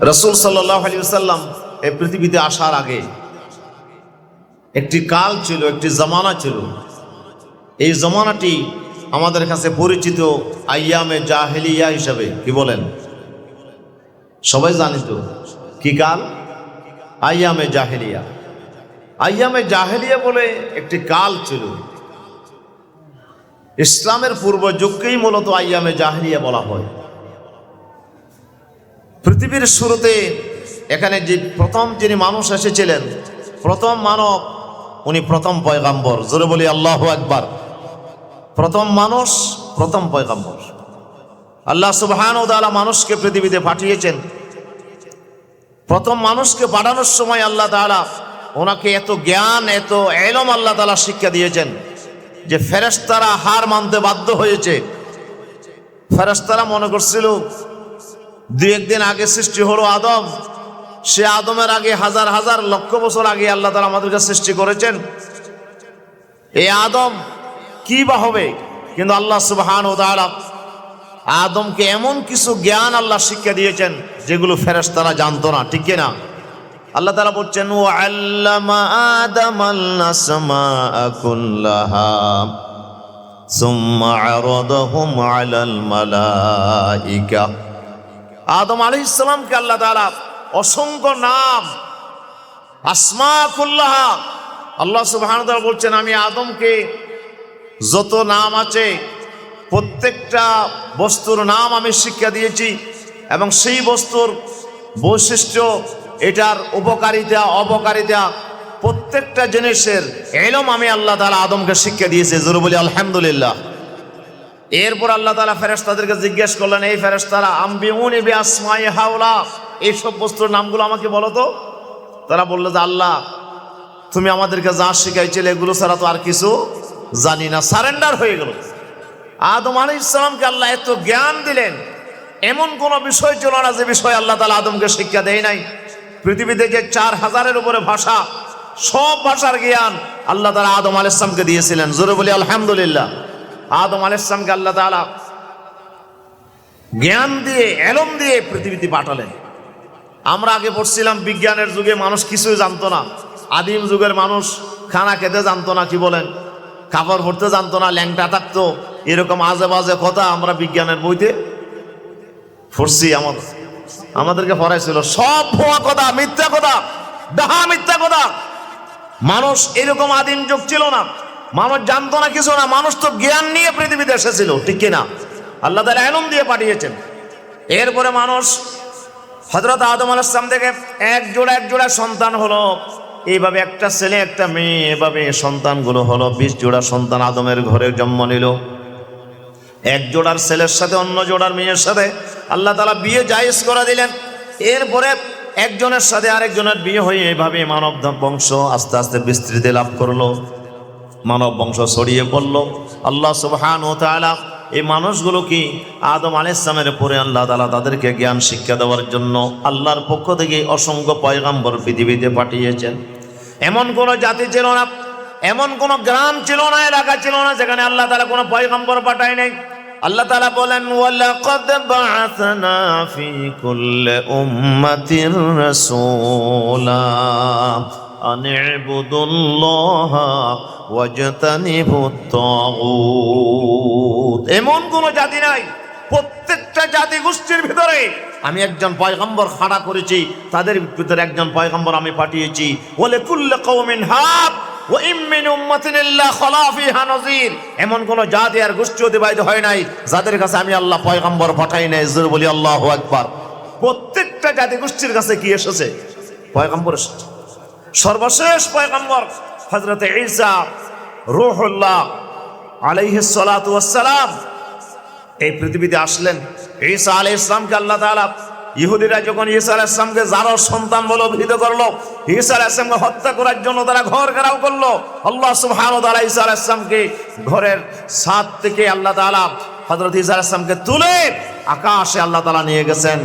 রসুল সাল্লাম এই পৃথিবীতে আসার আগে একটি কাল ছিল, একটি জমানা ছিল। এই জমানাটি আমাদের কাছে পরিচিত আইয়ামে জাহেলিয়া হিসাবে, কি বলেন? সবাই জানি তো? কি কাল? আইয়ামে জাহেলিয়া। আইয়ামে জাহেলিয়া বলে একটি কাল ছিল। ইসলামের পূর্ব যুগকেই মূলত আইয়ামে জাহেলিয়া বলা হয়। পৃথিবীর শুরুতে এখানে যে প্রথম যিনি মানুষ এসেছিলেন, প্রথম মানব, উনি প্রথম পয়গাম্বর। জোরে বলি, আল্লাহ একবার প্রথম মানুষ, প্রথম পয়গাম্বর। আল্লাহ সুবহান তাআলা মানুষকে পৃথিবীতে পাঠিয়েছেন। প্রথম মানুষকে পাঠানোর সময় আল্লাহ তাআলা ওনাকে এত জ্ঞান, এত এলম আল্লাহ তাআলা শিক্ষা দিয়েছেন যে ফেরেশতারা হার মানতে বাধ্য হয়েছে। ফেরেশতারা মনে করছিল দুই একদিন আগে সৃষ্টি হলো আদম। সে আদমের আগে হাজার হাজার লক্ষ বছর আগে আল্লাহ তালা আমাদেরকে সৃষ্টি করেছেন। এই আদম কি বা হবে? কিন্তু আল্লাহ সুবহান ও তাআলা আদমকে এমন কিছু জ্ঞান আল্লাহ শিক্ষা দিয়েছেন, যেগুলো ফেরেস তারা জানতো না, ঠিক না আল্লাহ তালা বলছেন ও আল্লামা আদম আল্লাহ আদম আলী ইসলামকে আল্লাহ তালা অসংখ্য নাম আসমা কুল্লাহ আল্লাহ সুবহান বলছেন, আমি আদমকে যত নাম আছে, প্রত্যেকটা বস্তুর নাম আমি শিক্ষা দিয়েছি এবং সেই বস্তুর বৈশিষ্ট্য এটার উপকারিতা, অপকারিতা, প্রত্যেকটা জিনিসের এলম আমি আল্লাহ তালা আদমকে শিক্ষা দিয়েছি। জোর বলি, আলহামদুলিল্লাহ। এরপর আল্লাহ তালা ফেরেস্তাদেরকে জিজ্ঞেস করলেন, এই ফেরেস্তারা আম্বি উনি বি আসমাই হাওলা এইসব বস্তুর নামগুলো আমাকে বলো তো। তারা বলল যে, আল্লাহ, তুমি আমাদেরকে যা শিখাইছিলে এগুলো ছাড়া তো আর কিছু জানি না। সারেন্ডার হয়ে গেল। আদম আলী ইসলামকে আল্লাহ এত জ্ঞান দিলেন। এমন কোন বিষয় ছিল না যে বিষয় আল্লাহ তালা আদমকে শিক্ষা দেয় নাই। পৃথিবীতে যে চার হাজারের উপরে ভাষা, সব ভাষার জ্ঞান আল্লাহ তালা আদম আল ইসলামকে দিয়েছিলেন। জোরে বলি, আলহামদুলিল্লাহ। আদম আলাইসলামকে আল্লাহ তাআলা জ্ঞান দিয়ে, এলম দিয়ে পৃথিবীতে পাঠালেন। আমরা আগে পড়ছিলাম, বিজ্ঞানের যুগে মানুষ কিছুই জানতো না। আদিম যুগের মানুষ খানা খেতে জানতো না, কি বলেন? কাপড় পরতে জানতো না, ল্যাংটা থাকতো। এরকম আজে বাজে কথা আমরা বিজ্ঞানের বইতে পড়ছি আমাদের আমাদেরকে পড়াইছিল। সব ভুয়া কথা, মিথ্যা কথা ডাহা মিথ্যা কথা। মানুষ এরকম আদিম যুগ ছিল না। মানুষ জানতো না কিছু না, মানুষ তো জ্ঞান নিয়ে পৃথিবীতে এসেছিল, ঠিক কিনা? আল্লাহ তালা এলম দিয়ে পাঠিয়েছেন। এরপরে মানুষ হজরত আদম আলাম থেকে এক জোড়া এক জোড়া সন্তান হলো। এইভাবে একটা ছেলে, একটা মেয়ে, এভাবে সন্তানগুলো হলো। বিশ জোড়া সন্তান আদমের ঘরে জন্ম নিল। এক জোড়ার ছেলের সাথে, অন্য জোড়ার মেয়ের সাথে আল্লাহ তালা বিয়ে জায়েজ করে দিলেন। এরপরে একজনের সাথে আরেকজনের বিয়ে হয়ে এভাবে মানব বংশ আস্তে আস্তে বিস্তৃতি লাভ করল। মানব বংশ ছড়িয়ে পড়ল। আল্লাহ সুবহান ও তাআলা এই মানুষগুলো কি আদম আলাইসলামের পরে আল্লাহ তালা তাদেরকে জ্ঞান, শিক্ষা দেওয়ার জন্য আল্লাহর পক্ষ থেকে অসংখ্য পয়গাম্বর পৃথিবীতে পাঠিয়েছেন। এমন কোন জাতি ছিল না, এমন কোন গ্রাম ছিল না, এলাকা ছিল না যেখানে আল্লাহ তালা কোনো পয়গাম্বর পাঠায় নাই। আল্লাহ তালা বলেন, ওয়ালাকাদ এমন কোন জাতি নাই, প্রত্যেকটা জাতি গোষ্ঠীর ভিতরে আমি একজন পয়গম্বর খাড়া করেছি, তাদের ভিতরে একজন পয়গম্বর আমি পাঠিয়েছি। বলে কুল্লে খলা নজির এমন কোন জাতি আর গোষ্ঠী অতিবাহিত হয় নাই, যাদের কাছে আমি আল্লাহ পয়গম্বর পাঠাই নাই বলি আল্লাহু আকবার। প্রত্যেকটা জাতি গোষ্ঠীর কাছে কি এসেছে? পয়গম্বর সর্বশেষ পয়গম্বর হজরত ঈসা রুহুল্লাহ আলাইহিস সালাতু ওয়াসসালাম এই পৃথিবীতে আসলেন। ঈসা আলাইহিস ইসলামকে আল্লাহ তাআলা ইহুদিরা যখন ঈসা আলাইহিস ইসলামকে যারো সন্তান বলে অভিহিত করল, ঈসা আলাইহিস ইসলামকে হত্যা করার জন্য তারা ঘর ঘেরাও করল। আল্লাহ সুবহানাহু ওয়া তাআলা ঈসা আলাইহিস ইসলামকে ঘরের ছাদ থেকে আল্লাহ তাআলা হযরত ঈসা আলাইহিস ইসলামকে তুলে আকাশে আল্লাহ তাআলা নিয়ে গেছেন।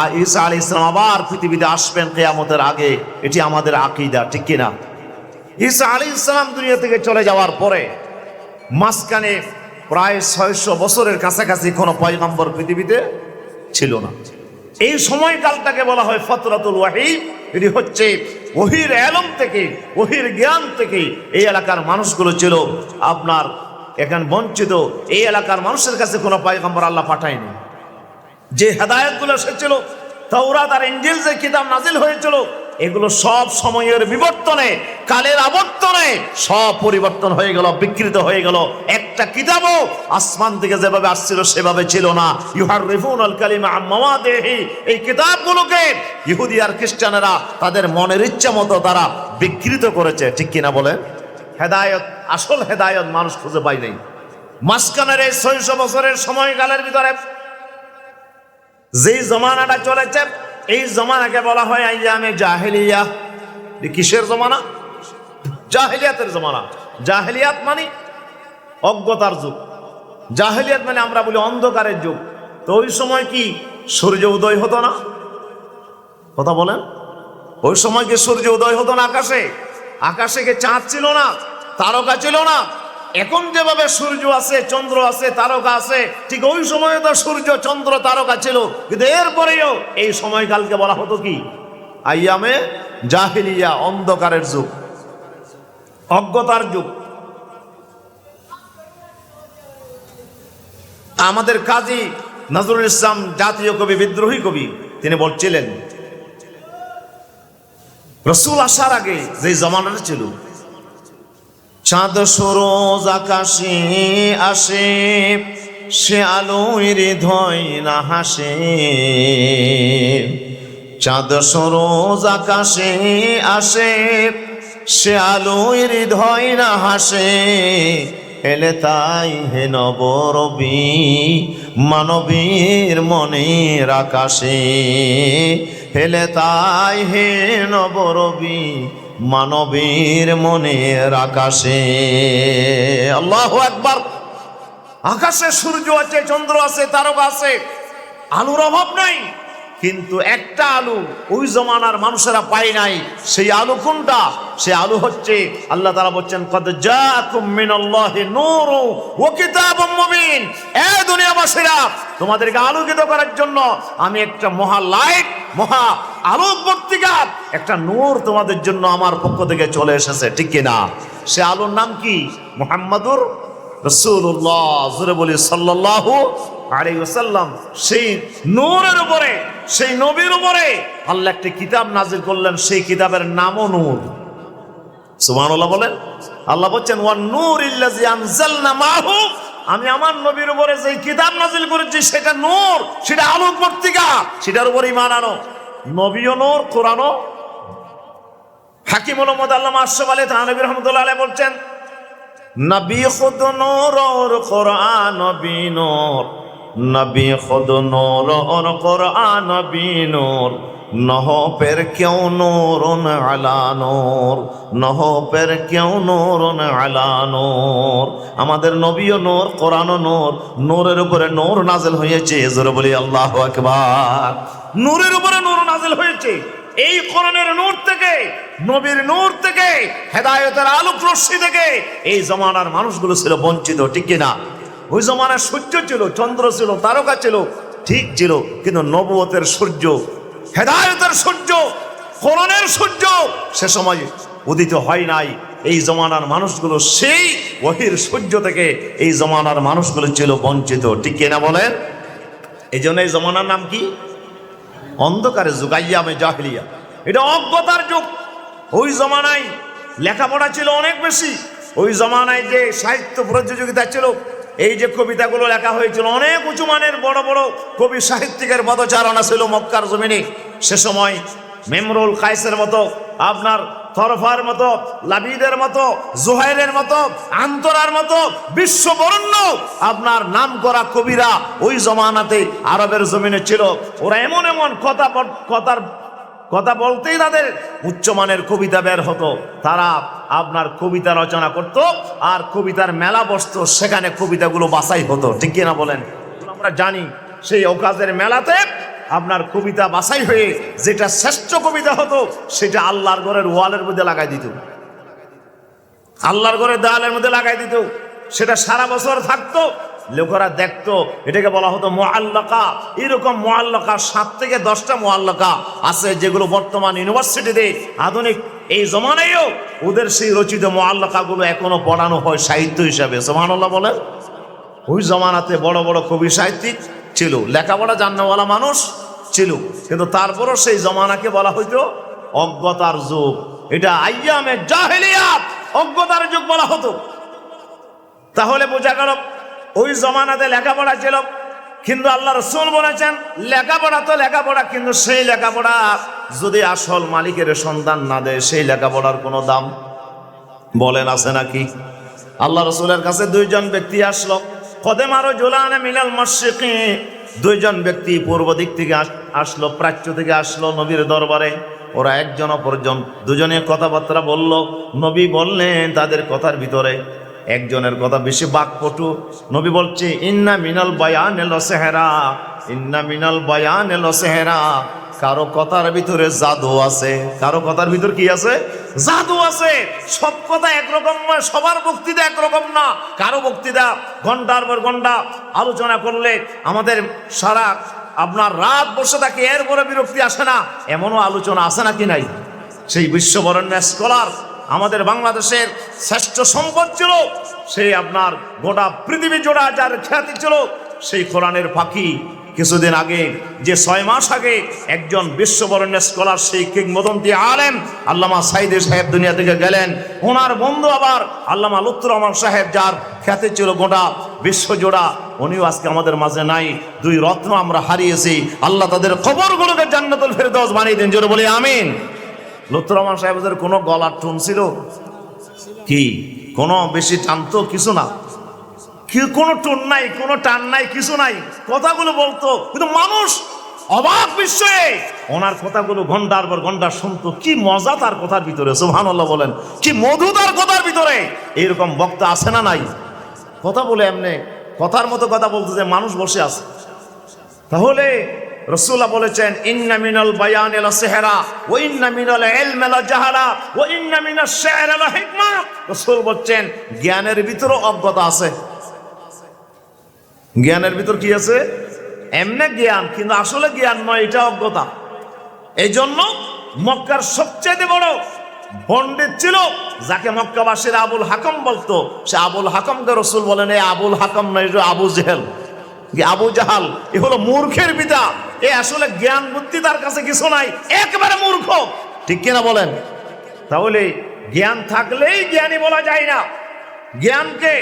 আর ঈসা আলাইহিস ইসলাম আবার পৃথিবীতে আসবেন কিয়ামতের আগে। এটি আমাদের আকীদা, ঠিক কিনা? ঈসা আলী ইসলাম দুনিয়া থেকে চলে যাওয়ার পরে মাঝখানে প্রায় ছয়শো বছরের কাছাকাছি কোনো পয়গম্বর পৃথিবীতে ছিল না। এই সময়কালটাকে বলা হয় ফতরাতুল ওয়াহি। এটি হচ্ছে ওহির এলম থেকে, ওহির জ্ঞান থেকে এই এলাকার মানুষগুলো ছিল। আপনার এখান বঞ্চিত, এই এলাকার মানুষের কাছে কোনো পায়গম্বর আল্লাহ পাঠায়নি। যে হেদায়তগুলো এসেছিল তৌরাত আর ইঞ্জিল যে কিতাব নাজিল হয়েছিল এগুলো সব সময়ের বিবর্তনে, কালের আবর্তনে সব পরিবর্তন হয়ে গেল, বিকৃত হয়ে গেল। একটা কিতাবও আসমান থেকে যেভাবে আসছিল, সেভাবে ছিল না। ইউহার রিফুন আল কালিমা মামাদেহি এই কিতাবগুলোকে ইহুদি আর খ্রিস্টানেরা তাদের মনের ইচ্ছা মতো তারা বিকৃত করেছে। ঠিক কিনা বলে? হেদায়ত, আসল হেদায়ত মানুষ খুঁজে পায় নাই। মাঝখানের এই ছয়শো বছরের সময়কালের ভিতরে যেই জমানাটা চলেছে এই জমানাকে বলা হয় আইয়ামে জাহেলিয়া। কিসের জমানা? জাহেলিয়াতের জমানা। জাহেলিয়াত মানে অজ্ঞতার যুগ। জাহেলিয়াত মানে আমরা বলি অন্ধকারের যুগ। তো ওই সময় কি সূর্য উদয় হতো না? কথা বলেন। ওই সময় কি সূর্য উদয় হতো না আকাশে? আকাশে কি চাঁদ ছিল না? তারকা ছিল না? এখন যেভাবে সূর্য আছে, চন্দ্র আছে, তারকা আছে, ঠিক ওই সময় তো সূর্য, চন্দ্র, তারকা ছিল। কিন্তু এরপরেও এই সময়কালকে বলা হতো কি? আইয়ামে জাহিলিয়া, অন্ধকারের যুগ, অজ্ঞতার যুগ। আমাদের কাজী নজরুল ইসলাম জাতীয় কবি, বিদ্রোহী কবি, তিনি বলছিলেন, রসুল আসার আগে যে জমানাটা ছিল চাঁদ সরোজ আকাশে আসে, সে আলোয় হৃদয় না হাসে। চাঁদ সরোজ আকাশে আসে, সে আলোয় হৃদয় না হাসে। এলে তাই হে নবরবি, মানবীর মনের আকাশে। হেলে তাই হে নবরবি মানবীর মনের আকাশে। আল্লাহ একবার আকাশে সূর্য আছে, চন্দ্র আছে, তারকা আছে। আলোর অভাব নাই। কিন্তু একটা আলু ওই জমানার মানুষেরা পায় নাই। সেই আলু কোনটা? সে আলু হচ্ছে, আল্লাহ তারা বলছেন এ দুনিয়াবাসীরা, তোমাদেরকে আলোকিত করার জন্য আমি একটা মহা লাইট, মহা আলোক বর্তিকা একটা নূর তোমাদের জন্য আমার পক্ষ থেকে চলে এসেছে, ঠিক কি না সে আলোর নাম কি? মুহাম্মাদুর রসুল্লাহ বলি সাল্লাহ আলী ওসাল্লাম সেই নূরের উপরে, সেই নবীর উপরে আল্লাহ একটি কিতাব নাজির করলেন, সেই কিতাবের নামও নূর। সুবহানাল্লাহ বলেন, আল্লাহ বলছেন, ওয়ান নূর ইল্লাজি আনজালনা মাহু আমি আমার নবীর উপরে যে কিতাব নাজিল করেছি, সেটা নূর, সেটা আলোক পত্রিকা, সেটার উপরে ইমান আনো। নবীও নূর, কোরআনও। হাকিম মোহাম্মদ আল্লাহ আশরাফ আলী তাহানবী রহমতুল্লাহ আলাইহি বলছেন, নবী খুদ নূর কোরআন নবী নূর। নবী খুদ নূর, ওর কোরআন নূর। নহ পের কেউ নূরুন আলা নূর, নহ পের কেউ নূরুন আলা নূর। আমাদের নবীও নূর, কোরআনও নূর, নূরের উপরে নূর নাজেল হয়েছে, জোরে বলি আল্লাহ আকবার। নূরের উপরে নূর নাজেল হয়েছে, এই কোরআনের নূর থেকে, নবীর নূর থেকে, হেদায়তের আলোক রশ্মি থেকে, এই জমানার মানুষগুলো ছিল বঞ্চিত, ঠিক কিনা? ওই জমানার সূর্য ছিল, চন্দ্র ছিল, তারকা ছিল, ঠিক ছিল, কিন্তু নবতের সূর্য, হেদায়তের সূর্য করণের সূর্য সে সময় উদিত হয় নাই। এই জমানার মানুষগুলো সেই ওহির সূর্য থেকে এই জমানার মানুষগুলো ছিল বঞ্চিত। ঠিক কিনা বলেন? এই জন্য এই জমানার নাম কি? অন্ধকারে যুগাইয়ামে জাহিলিয়া। এটা অজ্ঞতার যুগ। ওই জমানায় লেখাপড়া ছিল অনেক বেশি। ওই জমানায় যে সাহিত্য প্রতিযোগিতা ছিল এই যে কবিতাগুলো লেখা হয়েছিল, অনেক উঁচু মানের বড় বড় কবি সাহিত্যিকের পদচারণা ছিল মক্কার জমিনে। সে সময় মেমরুল কাইসের মতো, আপনার থরফার মতো, লাবিদের মতো, জোহাইরের মতো, আন্তরার মতো, বিশ্ববরণ্য আপনার নাম করা কবিরা ওই জমানাতে আরবের জমিনে ছিল। ওরা এমন এমন কথা কথার কথা বলতেই তাদের উচ্চমানের কবিতা বের হতো। তারা আপনার কবিতা রচনা করত আর কবিতার মেলা বসতো, সেখানে কবিতাগুলো বাছাই হতো। ঠিক কিনা বলেন? আমরা জানি সেই ওকাজের মেলাতে আপনার কবিতা বাছাই হয়ে যেটা শ্রেষ্ঠ কবিতা হতো, সেটা আল্লাহর ঘরের ওয়ালের মধ্যে লাগাই দিত। আল্লাহর ঘরের দেওয়ালের মধ্যে লাগাই দিত। সেটা সারা বছর থাকতো লোকেরা দেখতো, এটাকে বলা হতো মোয়াল্লাকা এরকম মোয়াল্লাকা সাত থেকে দশটা মোয়াল্লাকা আছে যেগুলো বর্তমান ইউনিভার্সিটিতে আধুনিক এই জমানেও ওদের সেই রচিত মোয়াল্লাকাগুলো এখনও পড়ানো হয় সাহিত্য হিসাবে। সোমানুল্লাহ বলেন? ওই জমানাতে বড় বড় কবি সাহিত্যিক ছিল, লেখাপড়া জান্নাওয়ালা মানুষ ছিল। কিন্তু তারপরও সেই জমানাকে বলা হইতো অজ্ঞতার যুগ। এটা আইয়ামে জাহেলিয়াত অজ্ঞতার যুগ বলা হতো। তাহলে বোঝা গেল ওই জমানাতে লেখাপড়া ছিল। কিন্তু আল্লাহ রসুল বলেছেন, লেখাপড়া তো লেখাপড়া, কিন্তু সেই লেখাপড়া যদি আসল মালিকের সন্তান না দেয়, সেই লেখাপড়ার কোনো দাম বলেন, আছে নাকি? আল্লাহ রসুলের কাছে দুইজন ব্যক্তি আসলো। কদে মারো জোলানে মিলাল মশিকি দুইজন ব্যক্তি পূর্ব দিক থেকে আস- আসলো, প্রাচ্য থেকে আসলো নবীর দরবারে। ওরা একজন অপরজন, দুজনে কথাবার্তা বলল। নবী বললেন, তাদের কথার ভিতরে একজনের কথা বেশি বাকপটু। নবী বলছে, ইন্না মিনাল বয়ান এলো সেহেরা, ইন্না মিনাল বয়ান এলো সেহেরা। কারও কথার ভিতরে জাদু আছে। কারও কথার ভিতর কি আছে? জাদু আছে। সব কথা একরকম নয়, সবার বক্তৃতা একরকম না। কারও বক্তৃতা ঘণ্টার পর ঘণ্টা আলোচনা করলে আমাদের সারা আপনার রাত বসে থাকে, এরপরে বিরক্তি আসে না। এমনও আলোচনা আসে নাকি নাই? সেই বিশ্ববরণ্য স্কলার আমাদের বাংলাদেশের শ্রেষ্ঠ সম্পদ ছিল, সেই আপনার গোটা পৃথিবী জোড়া যার খ্যাতি ছিল, সেই কোরআনের পাখি কিছুদিন আগে, যে ছয় মাস আগে একজন বিশ্ববরণ্য স্কলার সেই কিংবদন্তি আলেম আল্লামা সাইদে সাহেব দুনিয়া থেকে গেলেন। ওনার বন্ধু আবার আল্লামা লুত্তুর রহমান সাহেব, যার খ্যাতি ছিল গোটা বিশ্বজোড়া উনিও আজকে আমাদের মাঝে নাই। দুই রত্ন আমরা হারিয়েছি। আল্লাহ তাদের খবরগুলোকে জান্নাতুল ফেরদৌস বানিয়ে দিন। জোরে বলি, আমিন। লুত্তুর রহমান সাহেবদের কোনো গলার টুন ছিল? কি? কোনো বেশি টানতো কিছু না? কোনো টুন নাই, কোনো টান নাই, কিছু নাই? কথাগুলো বলতো, কিন্তু মানুষ অবাক বিস্ময়ে ওনার কথাগুলো ঘণ্টার পর ঘণ্টা শুনতো। কি মজা তার কথার ভিতরে সুহান বলেন। কি মধু তার কথার ভিতরে। এইরকম বক্তা আছে না নাই? কথা বলে এমনি, কথার মতো কথা বলতে যে মানুষ বসে আছে। তাহলে রসুল্লাহ বলেছেন, ইন্না মিনাল বায়ান এলা সেহেরা ও ইন্না মিনাল এলম এলা জাহারা ও ইন্না মিনাল শের এলা হিকমা। রসুল বলছেন, জ্ঞানের ভিতরও অজ্ঞতা আছে। জ্ঞানের ভিতর কি আছে? এমনে জ্ঞান, কিন্তু আসলে জ্ঞান নয়, এটা অজ্ঞতা। এই জন্য মক্কার সবচেয়ে বড় পণ্ডিত ছিল, যাকে মক্কাবাসীর আবুল হাকম বলতো। সে আবুল হাকমকে রসুল বলেন এই আবুল হাকম নয় এটা আবু জেহেল। আবু জাহাল? এ হলো মূর্খের পিতা। এ আসলে জ্ঞান বুদ্ধি তার কাছে কিছু নাই, একবারে মূর্খ। ঠিক কিনা বলেন? তাহলে জ্ঞান থাকলেই জ্ঞানী বলা যায় না। জ্ঞানকে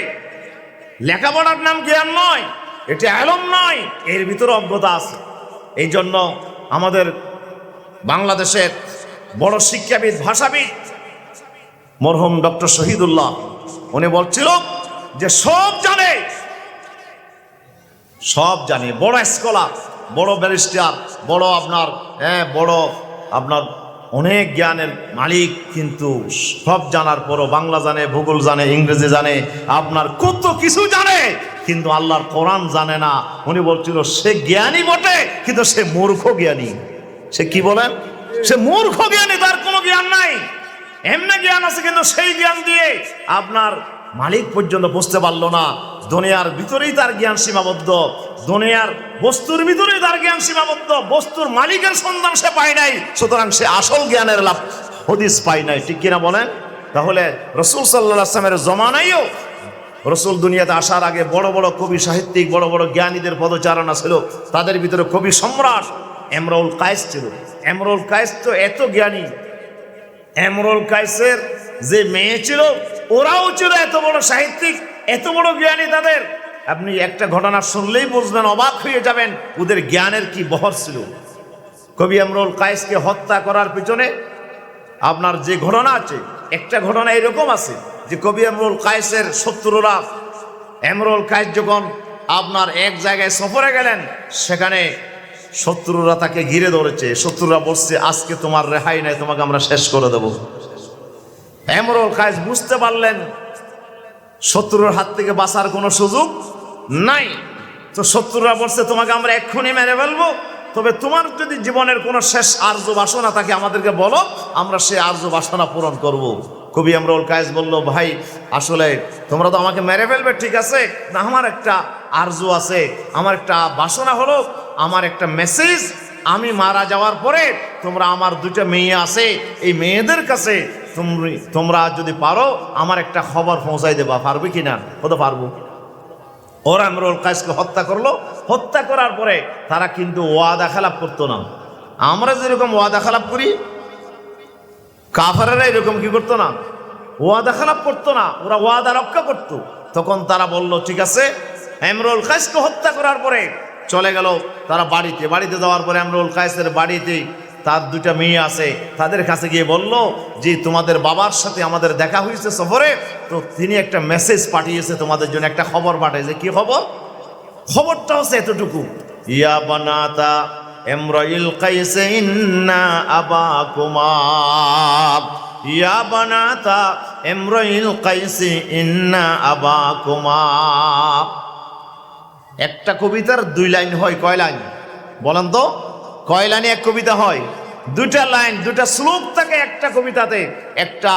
লেখাপড়ার নাম জ্ঞান নয়, এটা আলম নয়, এর ভিতরে অজ্ঞতা আছে। এই জন্য আমাদের বাংলাদেশের বড় শিক্ষাবিদ, ভাষাবিদ, মরহুম ডক্টর শহীদুল্লাহ, উনি বলছিল যে সব জানে সব জানে, বড় স্কলার। বড় ব্যারিস্টার, বড় আপনার হ্যাঁ বড় আপনার অনেক জ্ঞানের মালিক কিন্তু সব জানার পরও বাংলা জানে, ভূগোল জানে, ইংরেজি জানে, আপনার কত কিছু জানে, কিন্তু আল্লাহর কোরআন জানে না। উনি বলছিল, সে জ্ঞানী বটে, কিন্তু সে মূর্খ জ্ঞানী। সে কি বলেন? সে মূর্খ জ্ঞানী, তার কোনো জ্ঞান নাই। এমনি জ্ঞান আছে, কিন্তু সেই জ্ঞান দিয়ে আপনার মালিক পর্যন্ত বুঝতে পারল না। দুনিয়ার ভিতরেই তার জ্ঞান সীমাবদ্ধ। দুনিয়ার বস্তুর ভিতরেই তার জ্ঞান সীমাবদ্ধ। বস্তুর মালিকের সন্ধান সে পায় নাই, সুতরাং সে আসল জ্ঞানের লাভ হদিস পায় নাই। ঠিক কিনা বলেন? তাহলে রসুল সাল্লাহ আসলামের জমানাইও রসুল দুনিয়াতে আসার আগে বড় বড় কবি সাহিত্যিক, বড় বড় জ্ঞানীদের পদচারণা ছিল। তাদের ভিতরে কবি সম্রাট এমরুল কায়েস ছিল। এমরুল কায়েস তো এত জ্ঞানী। এমরুল কায়েসের যে মেয়ে ছিল, ওরাও ছিল এত বড় সাহিত্যিক, এত বড় জ্ঞানী তাদের। আপনি একটা ঘটনা শুনলেই বুঝবেন, অবাক হয়ে যাবেন, ওদের জ্ঞানের কি বহর ছিল। কবি এমরুল কায়েসকে হত্যা করার পিছনে আপনার যে ঘটনা আছে, একটা ঘটনা এরকম আছে যে কবি এমরুল কায়েসের শত্রুরা এমরুল কায়েস যখন আপনার এক জায়গায় সফরে গেলেন, সেখানে শত্রুরা তাকে ঘিরে ধরেছে, শত্রুরা বলছে, আজকে তোমার রেহাই নাই, তোমাকে আমরা শেষ করে দেব। এমরুল কায়েস বুঝতে পারলেন, শত্রুর হাত থেকে বাঁচার কোনো সুযোগ নাই তো শত্রুরা বলছে, তোমাকে আমরা এক্ষুনি মেরে ফেলব তবে তোমার যদি জীবনের কোনো শেষ আর্য বাসনা থাকে, আমাদেরকে বলো, আমরা সেই আর্য বাসনা পূরণ করব। কবি আমরুল কায়েস বলল, ভাই, আসলে তোমরা তো আমাকে মেরে ফেলবে, ঠিক আছে, না, আমার একটা আরজু আছে, আমার একটা বাসনা হলো, আমার একটা মেসেজ আমি মারা যাওয়ার পরে তোমরা আমার দুটো মেয়ে আছে, এই মেয়েদের কাছে তোমরা যদি পারো, আমার একটা খবর পৌঁছাই দেবা। পারবে কি না? হতে পারব? ওরা আমরুল কায়েসকে হত্যা করল। হত্যা করার পরে তারা কিন্তু ওয়াদা খেলাপ করতো না। আমরা যেরকম ওয়াদা খেলাপ করি, কাফারেরা এরকম কি করতো না? ওয়াদা খেলাপ করতো না, ওরা ওয়াদা রক্ষা করতো। তখন তারা বলল, ঠিক আছে এমরুল কায়েসকে হত্যা করার পরে চলে গেল তারা বাড়িতে। বাড়িতে যাওয়ার পরে এমরুল কায়েসের বাড়িতে তার দুইটা মেয়ে আছে, তাদের কাছে গিয়ে বলল যে তোমাদের বাবার সাথে আমাদের দেখা হয়েছে সফরে। তো তিনি একটা মেসেজ পাঠিয়েছে তোমাদের জন্য, একটা খবর পাঠিয়েছে কি খবর? খবরটা হচ্ছে এতটুকু। ইয়া বানাতা এমরাইল কাইসে ইন্না আবাকুমা। ইয়া বানাতা এমরাইল কাইসে ইন্না আবাকুমা। একটা কবিতার দুই লাইন হয়, কয় লাইন? বলেন তো। কয় লাইনে এক কবিতা হয়? দুটা লাইন দুটা শ্লোক থাকে একটা কবিতাতে, একটা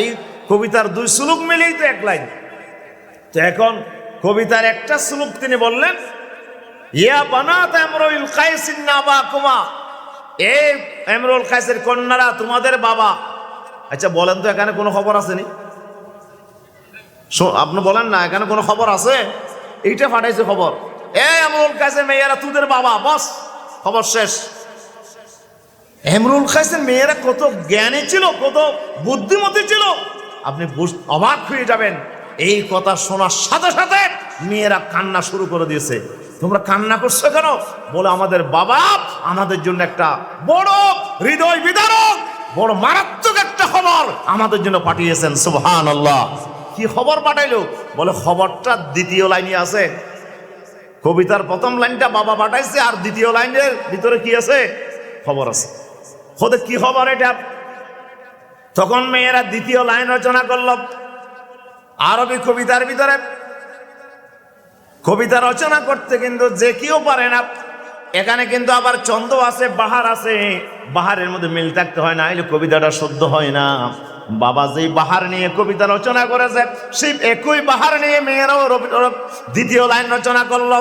এই কবিতার দুই শ্লোক মিলেই তো এক লাইন। তো এখন কবিতার একটা শ্লোক তিনি বললেন, ইয়া বানাত এমরুল কাইসিন নাবা কুমা। এ এমরুল কাইসের কন্যারা, তোমাদের বাবা। আচ্ছা বলেন তো, এখানে কোনো খবর আসেনি আপনি বলেন না, এখানে কোনো খবর আছে? এইটা পাঠাইছে খবর। এ এমরুল কাইসের মেয়েরা, তোদের বাবা, বস। খবর শেষ। হেমরুল কাইসের মেয়েরা কত জ্ঞানী ছিল, কত বুদ্ধিমতী ছিল। আপনি অবাক হয়ে যাবেন। এই কথা শোনার সাথে সাথে মেয়েরা কান্না শুরু করে দিয়েছে। তোমরা কান্না করছ কেন? বলে আমাদের বাবা আমাদের জন্য একটা বড় হৃদয় বিদারক, বড় মারাত্মক একটা খবর আমাদের জন্য পাঠিয়েছেন। সুবহান আল্লাহ কি খবর পাঠাইলো? বলে খবরটা দ্বিতীয় লাইনে আছে। কবিতার প্রথম লাইনটা বাবা পাঠাইছে আর দ্বিতীয় লাইনের ভিতরে কি আছে? খবর আছে। খোদে কি খবর এটা? তখন মেয়েরা দ্বিতীয় লাইন রচনা করল আরবি কবিতার ভিতরে। কবিতা রচনা করতে কিন্তু যে কেউ পারে না। এখানে কিন্তু আবার চন্দ্র আছে, বাহার আছে। বাহারের মধ্যে মিল থাকতে হয় না, এলে কবিতাটা শুদ্ধ হয় না। বাবা যেই বাহার নিয়ে কবিতা রচনা করেছে, সেই একই বাহার নিয়ে মেয়েরাও দ্বিতীয় লাইন রচনা করল।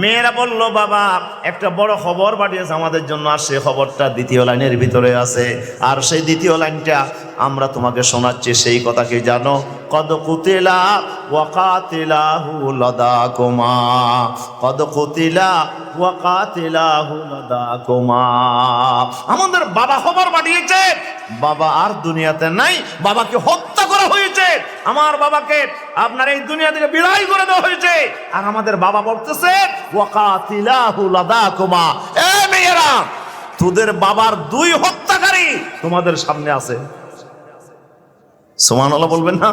মেয়েরা বলল, বাবা, একটা বড় খবর পাঠিয়েছে আমাদের জন্য, আর সেই খবরটা দ্বিতীয় লাইনের ভিতরে আছে। আর সেই দ্বিতীয় লাইনটা আমরা তোমাকে শোনাচ্ছি, সেই কথা কি জানো? কদ কুতিলা ওয়াকাতিলাহু লাদাকুমা। কদ কুতিলা ওয়াকাতিলাহু লাদাকুমা। আমাদের বাবা খবর পাঠিয়েছে, বাবা আর দুনিয়াতে নাই, বাবাকে হত্যা করা হয়েছে। আমার বাবাকে আপনার এই দুনিয়া থেকে বিদায় করে দেওয়া হয়েছে। আর আমাদের বাবা বলতেছে তোদের বাবার দুই হত্যাকারী তোমাদের সামনে আছে। সোমান বলবেন না?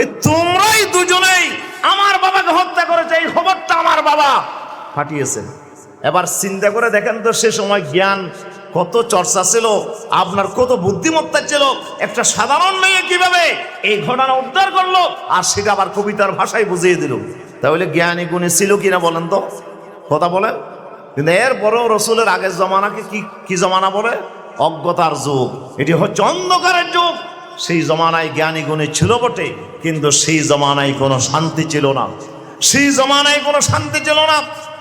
এই তোমরাই দুজনেই আমার বাবাকে হত্যা করেছে, এই খবরটা আমার বাবা পাঠিয়েছে এবার চিন্তা করে দেখেন তো সে সময় জ্ঞান কত চর্চা ছিল, আপনার কত বুদ্ধিমত্তা ছিল, একটা সাধারণ মেয়ে কীভাবে এই ঘটনা উদ্ধার করল, আর সেটা আবার কবিতার ভাষায় বুঝিয়ে দিল। তাহলে জ্ঞানী গুণী ছিল কিনা বলেন তো? কথা বলেন কিন্তু এরপরেও রসুলের আগের জমানাকে কি কি জমানা বলে? অজ্ঞতার যুগ। এটি হচ্ছে অন্ধকারের যুগ। সেই জমানায় জ্ঞানী গুণে ছিল বটে, কিন্তু সেই জমানায় কোনো শান্তি ছিল না। সেই জমানায় কোনো শান্তি ছিল না।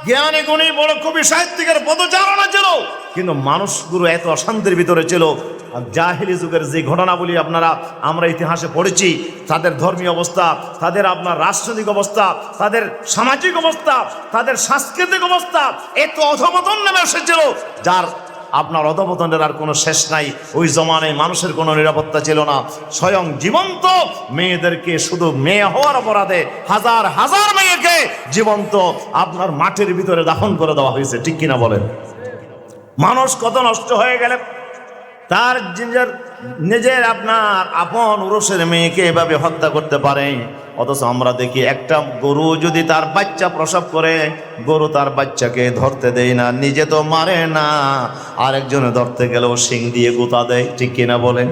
জ্ঞানী গুণী বড় কবি সাহিত্যিকের পদচারণা ছিল। কিন্তু মানুষগুলো এত অশান্তির ভিতরে ছিল। জাহিলি যুগের যে ঘটনাবলী আপনারা, আমরা ইতিহাসে পড়েছি, তাদের ধর্মীয় অবস্থা, তাদের আপনার রাজনৈতিক অবস্থা, তাদের সামাজিক অবস্থা, তাদের সাংস্কৃতিক অবস্থা, এত অধমতন নেমে এসেছিল, যার আপনার অধপতনের আর কোনো শেষ নাই। ওই জমানায় মানুষের কোনো নিরাপত্তা ছিল না। স্বয়ং জীবন্ত মেয়েদেরকে, শুধু মেয়ে হওয়ার অপরাধে হাজার হাজার মেয়েকে জীবন্ত আপনার মাটির ভিতরে দাফন করে দেওয়া হয়েছে। ঠিক কিনা বলেন? মানুষ কত নষ্ট হয়ে গেলে তার নিজের নিজের আপনার আপন উরসের মেয়েকে এভাবে হত্যা করতে পারে। অথচ আমরা দেখি একটা গরু যদি তার বাচ্চা প্রসব করে, গরু তার বাচ্চাকে ধরতে দেয় না, নিজে তো মারে না। আরেকজনে ধরতে গেলেও শিং দিয়ে গুতা দেয়, ঠিক কিনা বলেন?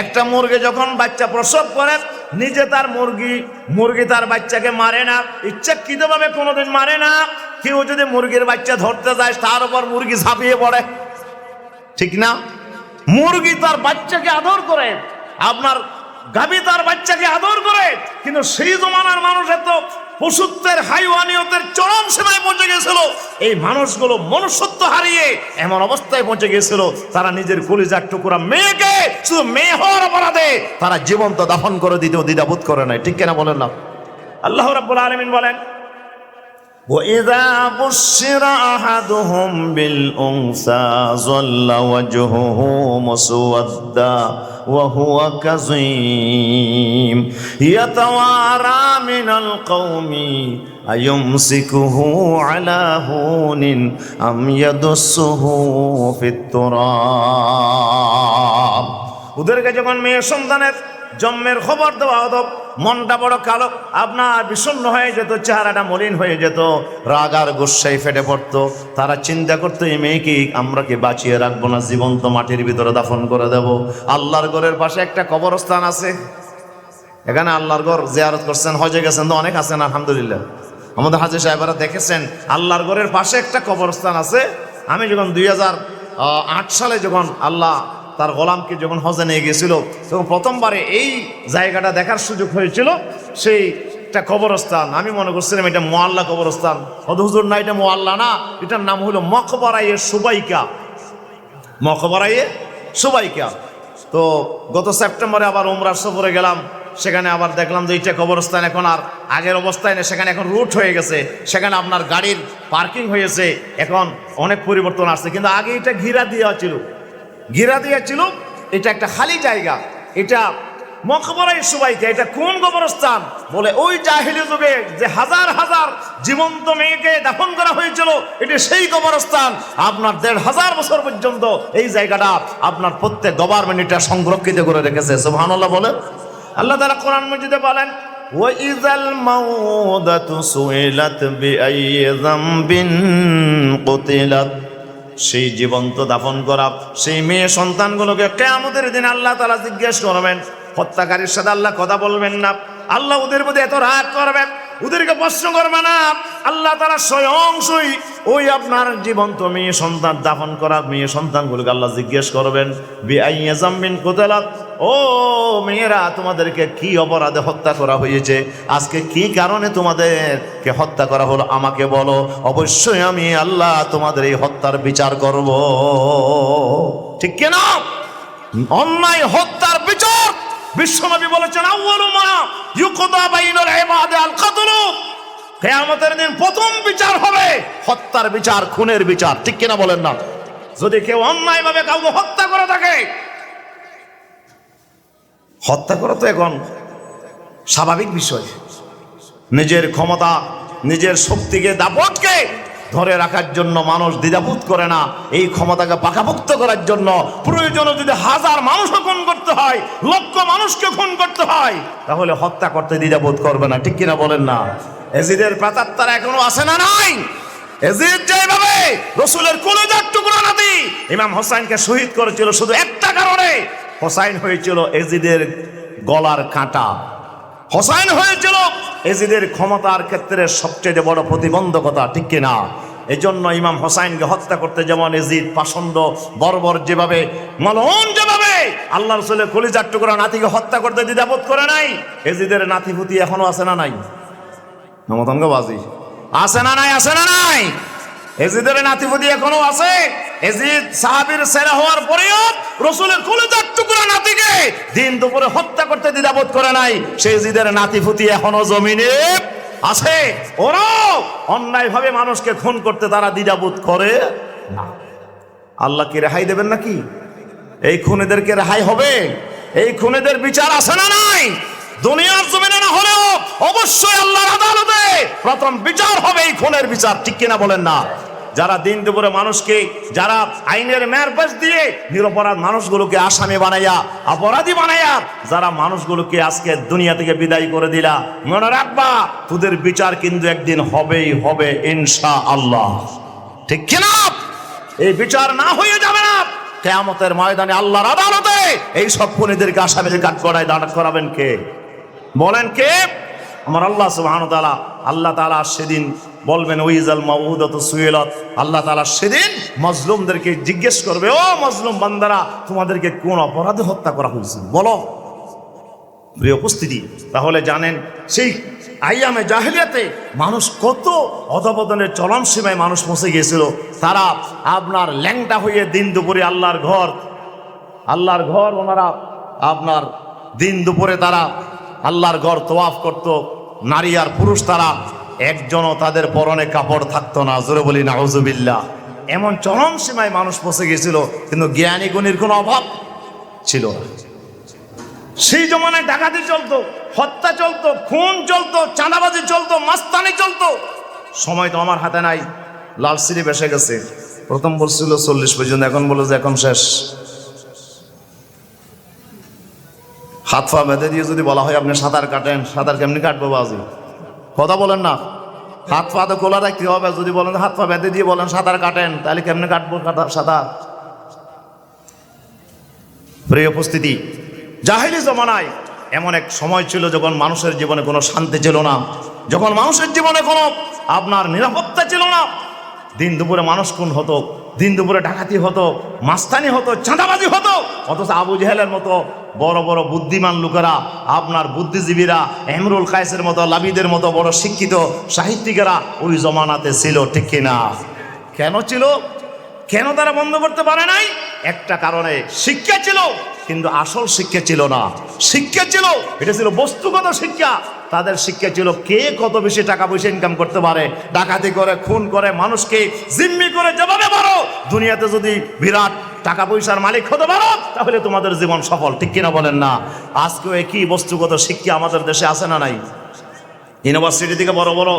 একটা মুরগি যখন বাচ্চা প্রসব করে নিজে তার মুরগি মুরগি তার বাচ্চাকে মারে না। ইচ্ছাকৃতভাবে কোনোদিন মারে না। কেউ যদি মুরগির বাচ্চা ধরতে যায়, তার উপর মুরগি ঝাঁপিয়ে পড়ে। ঠিক না? মুরগি তার বাচ্চাকে আদর করে। আপনার গাভী তার বাচ্চাকে আদর করে। কিন্তু সেই জমানার মানুষের এত পশুত্বের, হাইওয়ানিয়তের চরম সীমায় পৌঁছে গেছিল। এই মানুষগুলো মনুষ্যত্ব হারিয়ে এমন অবস্থায় পৌঁছে গেছিল। তারা নিজের কলিজার টুকুরা মেয়েকে শুধু মেয়ে হওয়ার অপরাধে তারা জীবন্ত দাফন করে দিতেও দ্বিধাবোধ করে নাই। ঠিক কেনা বলেন না? আল্লাহ রাব্বুল আলামিন বলেন وإذا بشر أحدهم بالأنثى ظل وجهه مسودا وهو كظيم يتوارى من القوم أيمسكه على هون أم يدسه في التراب ওদেরকে যখন মেয়ে সন্তানের জন্মের খবর দেওয়া হতো মনটা বড় কালো। আপনার বিষণ্ণ হয়ে যেত, চেহারাটা মলিন হয়ে যেত। রাগ আর ফেটে পড়তো। তারা চিন্তা করতো, এই মেয়েকে আমরা কি বাঁচিয়ে রাখব না? জীবন্ত মাটির ভিতরে দাফন করে দেব। আল্লাহর ঘরের পাশে একটা কবরস্থান আছে। এখানে আল্লাহর ঘর জিয়ারত করছেন। হজে গেছেন তো অনেক আছেন, আলহামদুলিল্লাহ। আমাদের হাজি সাহেবরা দেখেছেন, আল্লাহর ঘরের পাশে একটা কবরস্থান আছে। আমি যখন দুই সালে যখন আল্লাহ তার গোলামকে যখন হজে নিয়ে গেছিল, তখন প্রথমবারে এই জায়গাটা দেখার সুযোগ হয়েছিল। সেই একটা কবরস্থান। আমি মনে করছিলাম এটা মোয়াল্লা কবরস্থান। হুজুর, না, এটা মোয়াল্লা না। এটার নাম হলো মকবরাইয়ের সুবাইকা। মকবরাইয়ে সুবাইকা। তো গত সেপ্টেম্বরে আবার উমরার সফরে গেলাম। সেখানে আবার দেখলাম যে এইটা কবরস্থান এখন আর আগের অবস্থায় নেই। সেখানে এখন রুট হয়ে গেছে। সেখানে আপনার গাড়ির পার্কিং হয়েছে। এখন অনেক পরিবর্তন আসছে। কিন্তু আগে এটা ঘিরা দেওয়া ছিল। ঘিরা দেওয়া ছিল এটা একটা খালি জায়গা এটা মকবরাই সুবাইকে এটা কোন কবরস্থান বলে ওই জাহিলি যুগে যে হাজার হাজার জীবন্ত মেয়েকে দাফন করা হয়েছিল এটি সেই কবরস্থান আপনার দেড় হাজার বছর পর্যন্ত এই জায়গাটা আপনার প্রত্যেক গভর্নমেন্ট এটা সংরক্ষিত করে রেখেছে সুবহানাল্লাহ বলে আল্লাহ তাআলা কোরআন মজিদে বলেন وإذا الموءودة سئلت بأي ذنب قتلت সেই জীবন্ত দাফন করা, সেই মেয়ে সন্তানগুলোকে কেয়ামতের দিন আল্লাহ তালা জিজ্ঞেস করবেন, হত্যাকারীর সাথে আল্লাহ কথা বলবেন না। আল্লাহ ওদের মধ্যে এত রাগ করবেন, ওদেরকে প্রশ্ন করবে না। আল্লাহ তারা স্বয়ংসই ওই আপনার জীবন্ত মেয়ে সন্তান দাফন করা মেয়ে সন্তানগুলোকে আল্লাহ জিজ্ঞেস করবেন, বিআইয়া কোতালাত, ও মেয়েরা, তোমাদেরকে কি অপরাধে হত্যা করা হয়েছে? আজকে কি কারণে তোমাদেরকে হত্যা করা হলো? আমাকে বলো, অবশ্যই আমি আল্লাহ তোমাদের এই হত্যার বিচার করব। ঠিক কেনা? অন্যায় হত্যার বিচার বিশ্বনবী বলেছেন, আউয়ালু মা কিয়ামতের দিন প্রথম বিচার হবে, হত্যার বিচার, খুনের বিচার, ঠিক কিনা বলেন না? যদি কেউ অন্যায়ভাবে কাউকে হত্যা করে থাকে, হত্যা করা তো এখন স্বাভাবিক বিষয়। নিজের ক্ষমতা, নিজের শক্তিকে, দাপটকে ধরে রাখার জন্য মানুষ দ্বিধাবোধ করে না। এই ক্ষমতাকে পাকাভুক্ত করার জন্য প্রয়োজনে যদি হাজার মানুষও খুন করতে হয়, লক্ষ মানুষকে খুন করতে হয়, তাহলে হত্যা করতে দ্বিধাবোধ করবে না। ঠিক কিনা বলেন না? এজিদের প্রাতার তারা এখনও আসে না নাই? এজিদ যেভাবে রসুলের কলেজার টুকরা নাতি ইমাম হোসাইনকে শহীদ করেছিল শুধু একটা কারণে। হোসাইন হয়েছিল এজিদের গলার কাঁটা। হোসাইন হয়েছিল। এজিদের ক্ষমতার ক্ষেত্রে সবচেয়ে বড় প্রতিবন্ধকতা, ঠিক কিনা? এই জন্য ইমাম হোসাইনকে হত্যা করতে যেমন এজিদ, পাষণ্ড, বর্বর যেভাবে মলন যেভাবে, আল্লাহ রসুলের কলিজার টুকরা নাতিকে হত্যা করতে দ্বিধাবোধ করে নাই। এজিদের নাতিপুতি এখনও আছে না নাই? নমতঙ্গ বাজি। আছে না নাই? আছে না নাই? এজিদের নাতিপুতি এখনও আছে? এজিদ সাহাবীর সেরা হওয়ার পরেও রসুলের কলিজার টুকরা নাতিকে দিন দুপুরে হত্যা করতে দ্বিধাবোধ করে নাই। সেই এজিদের নাতিপুতি এখনও জমিনে আছে। ওরাও অন্যায়ভাবে মানুষকে খুন করতে তারা দ্বিধাবোধ করে না। আল্লাহ কি রেহাই দেবেন নাকি? এই খুনেদেরকে রেহাই হবে? এই খুনেদের বিচার আছে না নাই? দুনিয়ার জমিনে না হলেও অবশ্যই আল্লাহর আদালতে প্রথম বিচার হবে এই খুনের বিচার। ঠিক কিনা বলেন না? যারা দিন দুপুরে মানুষকে, যারা আইনের মেয়ের পাশ দিয়ে নিরপরাধ মানুষগুলোকে আসামি বানাইয়া, অপরাধী বানাইয়া, যারা মানুষগুলোকে আজকে দুনিয়া থেকে বিদায় করে দিলা। মনে রাখবা, তোদের বিচার কিন্তু একদিন হবেই হবে ইনশা আল্লাহ ঠিক কিনা? এই বিচার না হয়ে যাবে না। কেয়ামতের ময়দানে আল্লাহর আদালতে এই সব খুনিদেরকে আসামির কাঠ করায় দাঁড় করাবেন কে? বলেন কে? আমার আল্লাহ সুবহান আল্লাহ তাআলা সেদিন বলবেন ওইজাল মাউদাত সুয়েলত আল্লাহ তাআলা সেদিন মজলুমদেরকে জিজ্ঞেস করবে, ও মজলুম বান্দারা, তোমাদেরকে কোন অপরাধে হত্যা করা হয়েছে? বলো। প্রিয় উপস্থিতি, তাহলে জানেন, সেই আইয়ামে জাহেলিয়াতে মানুষ কত অধপতনের চরম সীমায় মানুষ পৌঁছে গিয়েছিল। তারা আপনার ল্যাংটা হয়ে দিন দুপুরে আল্লাহর ঘর আল্লাহর ঘর ওনারা আপনার দিন দুপুরে তারা আল্লাহর ঘর তোয়াফ করত। নারী আর পুরুষ তারা একজনও তাদের পরনে কাপড় থাকতো না। জোরে বলি না হজুবিল্লা এমন চরম সীমায় মানুষ পৌঁছে গিয়েছিল, কিন্তু জ্ঞানী গুণীর কোনো অভাব ছিল না। সেই জমানায় ডাকাতি চলতো, হত্যা চলতো, খুন চলতো, চাঁদাবাজি চলতো, মাস্তানি চলতো। সময় তো আমার হাতে নাই, লাল সিঁড়ি বেসে গেছে। প্রথম বলছিল চল্লিশ পর্যন্ত, এখন বলে যে এখন শেষ। হাত পা বেঁধে দিয়ে যদি বলা হয় আপনি সাঁতার কাটেন, সাঁতার কেমনি কাটবো বাজি? কথা বলেন না। হাত পা তো খোলা রাখতে হবে, যদি বলেন হাত পা বেঁধে দিয়ে বলেন সাঁতার কাটেন, তাহলে কেমনে কাটবো কাটা- সাঁতার? প্রিয় উপস্থিতি, জাহিলি জমানায় এমন এক সময় ছিল যখন মানুষের জীবনে কোনো শান্তি ছিল না। যখন মানুষের জীবনে কোনো আপনার নিরাপত্তা ছিল না। দিন দুপুরে মানুষ কোন হতো। দিন দুপুরে ডাকাতি হতো, মাস্তানি হতো, চাঁদাবাজি হতো। অথচ আবু জেহেলের মতো বড় বড় বুদ্ধিমান লোকেরা, আপনার বুদ্ধিজীবীরা, এমরুল কায়েসের মতো, লাবিদের মতো বড় শিক্ষিত সাহিত্যিকেরা ওই জমানাতে ছিল, ঠিক কিনা? কেন ছিল? কেন তারা বন্ধ করতে পারে নাই? একটা কারণে শিক্ষা ছিল, কিন্তু আসল শিক্ষা ছিল না। শিক্ষা ছিল, এটা ছিল বস্তুগত শিক্ষা। তাদের শিক্ষা ছিল কে কত বেশি টাকা পয়সা ইনকাম করতে পারে? ডাকাতি করে, খুন করে, মানুষকে জিম্মি করে যেভাবে পারো, দুনিয়াতে যদি বিরাট টাকা পয়সার মালিক হতে পারো, তাহলে তোমাদের জীবন সফল। ঠিক কিনা বলেন না? আজকেও একই বস্তুগত শিক্ষা আমাদের দেশে আছে না নাই? ইউনিভার্সিটি থেকে বড় বড়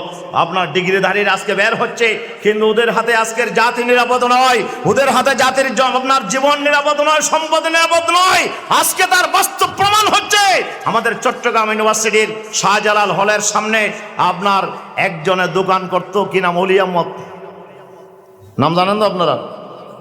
আপনার ডিগ্রি ধারীর আজকে বের হচ্ছে, কিন্তু ওদের হাতে আজকের জাতি নিরাপদ নয়, ওদের হাতে জাতির আপনার জীবন নিরাপদ নয়, সম্পদ নিরাপদ নয়, আজকে তার বাস্তব প্রমাণ হচ্ছে। আমাদের চট্টগ্রাম ইউনিভার্সিটির শাহজালাল হলের সামনে আপনার একজনের দোকান করতো কি নাম নাম জানেন তো আপনারা?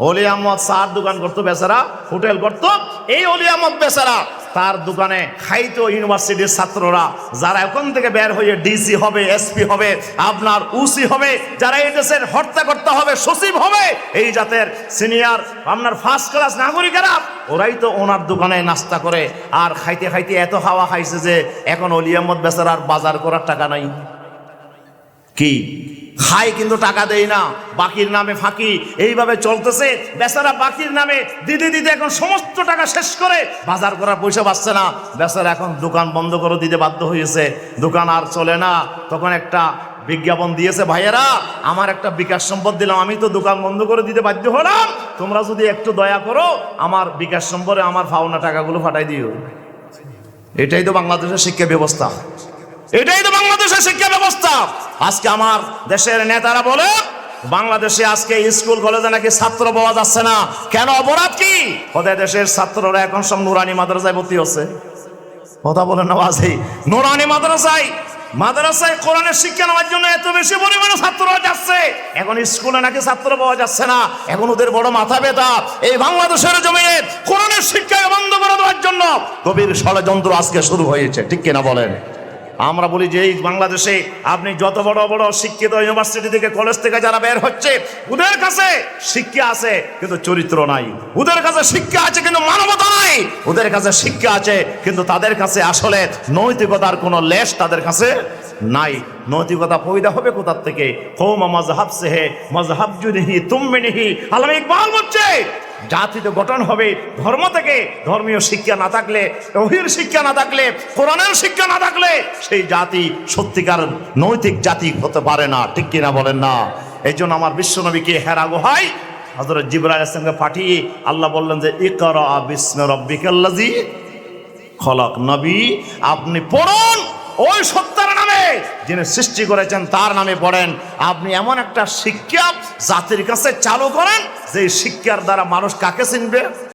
অলি আহমদ সার দোকান করতো, বেচারা হোটেল করতো। এই অলি আহমদ বেচারা তার দোকানে খাইতো ইউনিভার্সিটির ছাত্ররা। যারা এখন থেকে বের হয়ে ডিসি হবে এসপি হবে, আপনার উসি হবে, যারা এই দেশের হত্যা করতে হবে, সচিব হবে, এই জাতের সিনিয়র আপনার ফার্স্ট ক্লাস নাগরিকেরা, ওরাই তো ওনার দোকানে নাস্তা করে। আর খাইতে খাইতে এত হাওয়া খাইছে যে, এখন অলি বেচারার বাজার করার টাকা নাই। কি? খাই কিন্তু টাকা দেই না, বাকির নামে ফাঁকি, এইভাবে চলতেছে। বেচারা বাকির নামে দিদি দিদি এখন সমস্ত টাকা শেষ করে, বাজার করার পয়সা পাচ্ছে না। বেচারা এখন দোকান বন্ধ করে দিতে বাধ্য হয়েছে। দোকান আর চলে না। তখন একটা বিজ্ঞাপন দিয়েছে, ভাইয়েরা, আমার একটা বিকাশ সম্পদ দিলাম। আমি তো দোকান বন্ধ করে দিতে বাধ্য হলাম। তোমরা যদি একটু দয়া করো, আমার বিকাশ সম্পদে আমার পাওনা টাকাগুলো ফাটাই দিও। এটাই তো বাংলাদেশের শিক্ষা ব্যবস্থা। এটাই তো বাংলাদেশের শিক্ষা ব্যবস্থা। আজকে আমার দেশের নেতারা বলে, বাংলাদেশে আজকে স্কুল, কলেজে নাকি ছাত্র পাওয়া যাচ্ছে না। কেন অপরাধ কি? ওদের দেশের ছাত্ররা এখন সব নুরানি মাদ্রাসায় ভর্তি হচ্ছে। কথা বলেন না বাজে নুরানি মাদ্রাসায় মাদ্রাসায় কোরআনের শিক্ষা নেওয়ার জন্য এত বেশি পরিমাণে ছাত্ররা যাচ্ছে। এখন স্কুলে নাকি ছাত্র পাওয়া যাচ্ছে না। এখন ওদের বড় মাথা ব্যথা। এই বাংলাদেশের জমিনে কোরআনের শিক্ষা বন্ধ করে দেওয়ার জন্য গভীর ষড়যন্ত্র আজকে শুরু হয়েছে। ঠিক কিনা বলেন? আমরা বলি যে এই বাংলাদেশে আপনি যত বড় বড় শিক্ষিত ইউনিভার্সিটি থেকে কলেজ থেকে যারা বের হচ্ছে, ওদের কাছে শিক্ষা আছে, কিন্তু চরিত্র নাই। ওদের কাছে শিক্ষা আছে, কিন্তু মানবতা নাই। ওদের কাছে শিক্ষা আছে, কিন্তু তাদের কাছে আসলে নৈতিকতার কোনো লেশ তাদের কাছে নাই। নৈতিকতা পয়দা হবে কোথার থেকে? কৌমা মজহাব সেহে মজহাব জুনিহি তুমিনিহি আলম ইকবাল বলছে, জাতিতে গঠন হবে ধর্ম থেকে। ধর্মীয় শিক্ষা না থাকলে, ওহির শিক্ষা না থাকলে, কোরআনের শিক্ষা না থাকলে সেই জাতি সত্যিকার নৈতিক জাতি হতে পারে না। ঠিক কিনা বলেন না? এই জন্য আমার বিশ্বনবীকে হেরা গোহাই হজরত জিবরাইল ইসলামকে পাঠিয়ে আল্লাহ বললেন যে, ইকরা বিস্মে রব্বিকাল্লাজি খলক। নবী, আপনি পড়ুন ওই সত্তার নামে যিনি সৃষ্টি করেছেন, তার নামে পড়েন। আপনি এমন একটা শিক্ষা জাতির কাছে চালু করেন যে শিক্ষার দ্বারা মানুষ কাকে চিনবে?